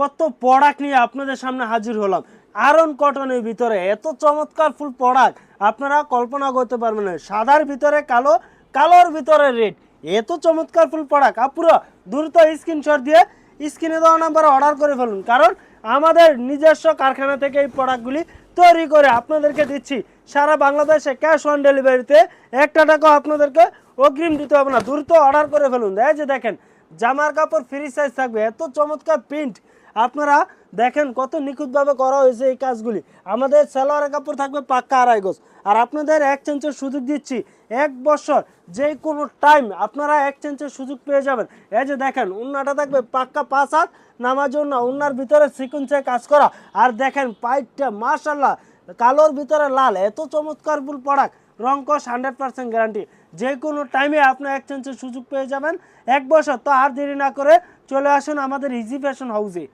কত প্রোডাক্ট নিয়ে আপনাদের সামনে হাজির হলাম। আয়রন কটনের ভিতরে এত চমৎকার ফুল প্রোডাক্ট আপনারা কল্পনা করতে পারবেন না। সাদার ভিতরে কালো, কালোর ভিতরে রেড। এত চমৎকার ফুল প্রোডাক্ট আপুরা দ্রুত স্ক্রিনশট দিয়ে স্ক্রিনে দেওয়া নাম্বারে অর্ডার করে ফেলুন। কারণ আমাদের নিজস্ব কারখানা থেকে এই প্রোডাক্টগুলি তৈরি করে আপনাদেরকে দিচ্ছি। সারা বাংলাদেশে ক্যাশ অন ডেলিভারিতে একটা টাকা আপনাদেরকে অগ্রিম দিতে হবে না। দ্রুত অর্ডার করে ফেলুন। এই যে দেখেন, জামার কাপড় ফ্রি সাইজ থাকবে। এত চমৎকার প্রিন্ট আপনারা দেখেন কত নিখুঁতভাবে করা হয়েছে এই কাজগুলি। আমাদের সালোয়ারের কাপড় থাকবে পাক্কা আড়াই গোস আর আপনাদের এক্সচেঞ্জের সুযোগ দিচ্ছি, এক বছর যে কোনো টাইম আপনারা এক্সচেঞ্জের সুযোগ পেয়ে যাবেন। এই যে দেখেন, উন্নাটা থাকবে পাক্কা পাঁচ হাত নামার জন্য উন্নার ভিতরে সিকুন্সে কাজ করা। আর দেখেন পাইপটা মাশাল্লাহ কালোর ভিতরে লাল, এত চমৎকার ফুল পড়াক রং কস হান্ড্রেড পার্সেন্ট গ্যারান্টি যে কোনো টাইমে আপনি এক্সচেঞ্জের সুযোগ পেয়ে যাবেন। এক বছর তো আর দেরি না করে চলে আসুন আমাদের ইজি ফ্যাশন হাউসে